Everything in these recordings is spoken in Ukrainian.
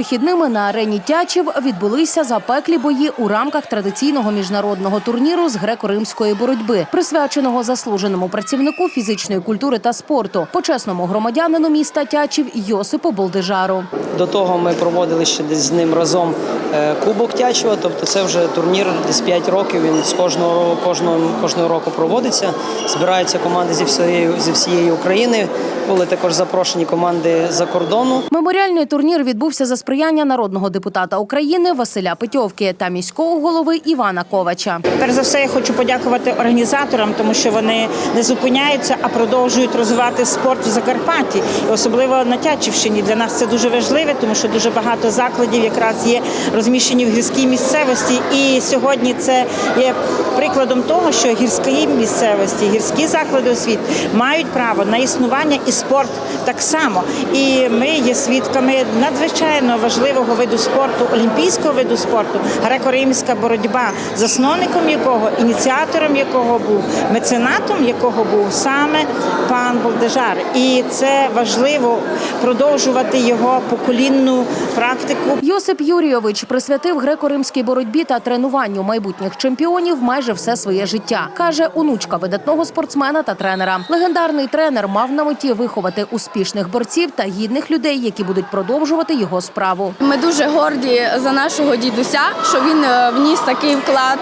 вихідними на арені Тячів відбулися запеклі бої у рамках традиційного міжнародного турніру з греко-римської боротьби, присвяченого заслуженому працівнику фізичної культури та спорту, почесному громадянину міста Тячів Йосипу Болдижару. До того ми проводили ще десь з ним разом е, Кубок Тячева, тобто це вже турнір десь 5 років. Він з кожного кожного кожного року проводиться. Збираються команди зі всієї зі всієї України. Були також запрошені команди за кордону. Меморіальний турнір відбувся за сприяння народного депутата України Василя Петьовки та міського голови Івана Ковача. Перш за все, я хочу подякувати організаторам, тому що вони не зупиняються, а продовжують розвивати спорт в Закарпатті, і особливо на Тячівщині. Для нас це дуже важливо, тому що дуже багато закладів якраз є розміщені в гірській місцевості. І сьогодні це є прикладом того, що гірські місцевості, гірські заклади освіти мають право на існування і спорт так само. І ми є свідками надзвичайно важливого виду спорту, олімпійського виду спорту, греко-римська боротьба, засновником якого, ініціатором якого був, меценатом якого був саме пан Болдежар. І це важливо продовжувати його поколінну практику. Йосип Юрійович присвятив греко-римській боротьбі та тренуванню майбутніх чемпіонів майже все своє життя. каже онучка видатного спортсмена та тренера. Легендарний тренер мав на меті виховати успішних борців та гідних людей, які будуть продовжувати його справу. Ми дуже горді за нашого дідуся, що він е, вніс такий вклад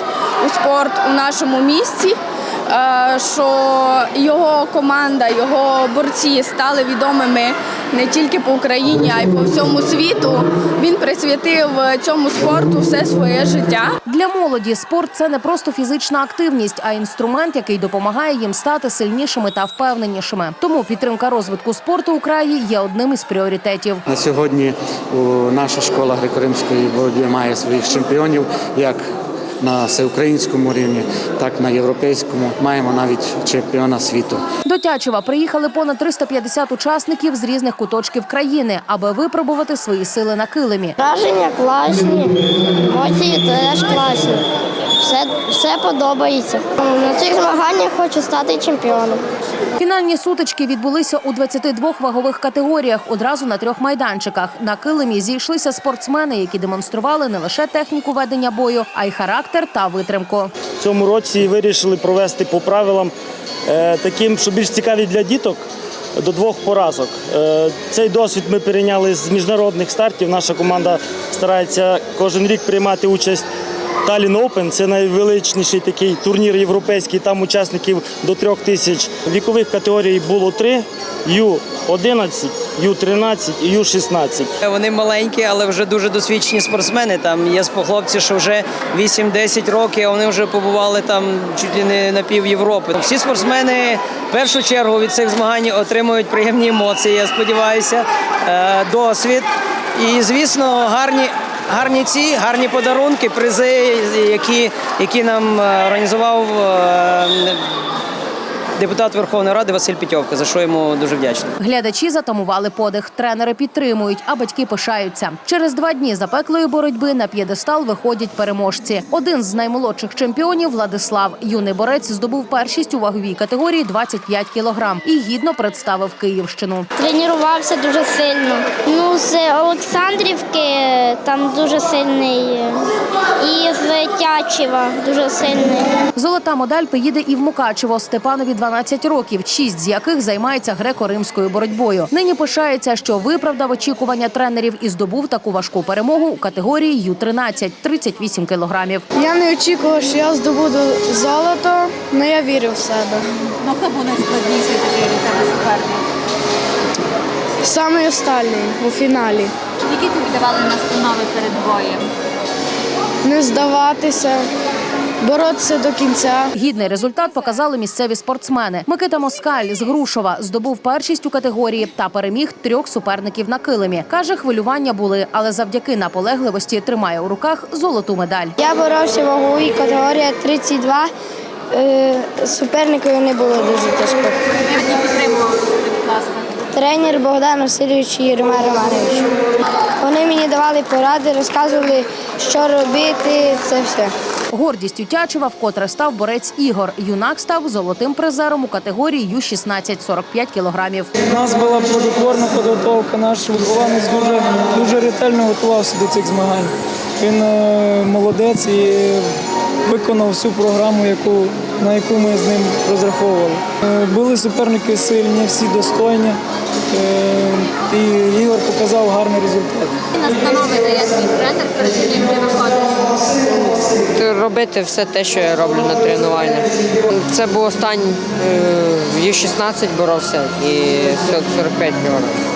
у спорт у нашому місті. е, Що його команда, його борці стали відомими не тільки по Україні, а й по всьому світу. Він присвятив цьому спорту все своє життя. Для молоді спорт це не просто фізична активність, а інструмент, який допомагає їм стати сильнішими та впевненішими. Тому підтримка розвитку спорту у краї є одним із пріоритетів. На сьогодні наша школа греко-римської боротьби має своїх чемпіонів як на всеукраїнському рівні, так на європейському. Маємо навіть чемпіона світу. До Тячева приїхали понад 350 учасників з різних куточків країни, аби випробувати свої сили на килимі. Враження класні, емоції теж класні. Все, все подобається. На цих змаганнях хочу стати чемпіоном. Фінальні сутички відбулися у 22 вагових категоріях одразу на трьох майданчиках. На килимі зійшлися спортсмени, які демонстрували не лише техніку ведення бою, а й характер та витримку. В цьому році вирішили провести по правилам е, таким, що більш цікаві для діток. До двох поразок. Е, Цей досвід ми перейняли з міжнародних стартів. Наша команда старається кожен рік приймати участь. Талін Open – це найвеличніший такий турнір європейський. Там учасників до трьох тисяч. Вікових категорій було три: Ю-11, Ю-13 і Ю-16. Вони маленькі, але вже дуже досвідчені спортсмени. Там є хлопці, що вже 8-10 років, а вони вже побували там чуть не на пів Європи. Всі спортсмени в першу чергу від цих змагань отримують приємні емоції. Я сподіваюся, е, досвід. І, звісно, гарні. Гарні ці, гарні подарунки, призи, які, які нам е, організував е, депутат Верховної Ради Василь Петьовка, за що йому дуже вдячний. Глядачі затамували подих, тренери підтримують, а батьки пишаються. Через два дні запеклої боротьби на п'єдестал виходять переможці. Один з наймолодших чемпіонів Владислав. Юний борець здобув першість у ваговій категорії 25 кілограм і гідно представив Київщину. Тренувався дуже сильно. Там дуже сильний. І з Тячева дуже сильний. Золота медаль поїде і в Мукачево Степанові 12 років, шість з яких займається греко-римською боротьбою. Нині пишається, що виправдав очікування тренерів і здобув таку важку перемогу у категорії Ю-13 – 38 кілограмів. Я не очікував, що я здобуду золото, але я вірю в себе. Ну, хто був найскладніший такий для тебе суперник? Саме останній у фіналі. Які тобі давали настанови перед боєм? Не здаватися, боротися до кінця. Гідний результат показали місцеві спортсмени. Микита Москаль з Грушова здобув першість у категорії та переміг трьох суперників на килимі. Каже, хвилювання були, але завдяки наполегливості тримає у руках золоту медаль. Я боровся ваговій категорія 32. Е, Суперникою не було дуже тяжко. Підтримував, будь ласка. Тренер Богдан Васильович і Роман Романович. Вони мені давали поради, розказували, що робити, це все. Гордістю Тячева вкотре став борець Ігор. Юнак став золотим призером у категорії Ю-16 – 45 кілограмів. У нас була плодотворна підготовка. Наш вихованець дуже, дуже ретельно готувався до цих змагань. Він е, молодець і виконав всю програму, яку, на яку ми з ним розраховували. Е, були суперники сильні, всі достойні. Е, і Ігор показав гарний результат. Настанови дає тренер перед ти виходиш. робити все те, що я роблю на тренуваннях. Це був останній е, в Ю-16 боровся і 45 кілограмів.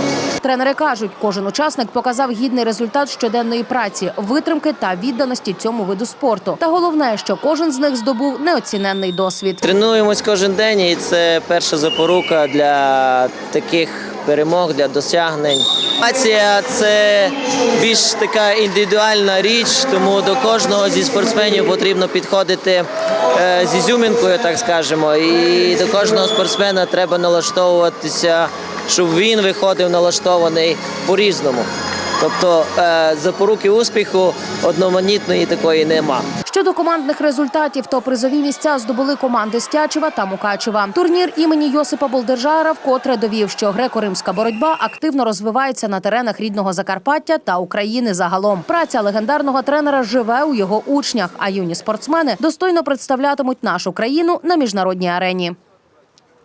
Тренери кажуть, кожен учасник показав гідний результат щоденної праці, витримки та відданості цьому виду спорту. Та головне, що кожен з них здобув неоціненний досвід. Тренуємось кожен день, і це перша запорука для таких перемог, для досягнень. Акція це більш така індивідуальна річ, тому до кожного зі спортсменів потрібно підходити е, з ізюмінкою, так скажемо. І до кожного спортсмена треба налаштовуватися, щоб він виходив налаштований по-різному. Тобто е, запоруки успіху одноманітної такої нема. Щодо командних результатів, то призові місця здобули команди Стячева та Мукачева. Турнір імені Йосипа Болдержара вкотре довів, що греко-римська боротьба активно розвивається на теренах рідного Закарпаття та України загалом. Праця легендарного тренера живе у його учнях, а юні спортсмени достойно представлятимуть нашу країну на міжнародній арені.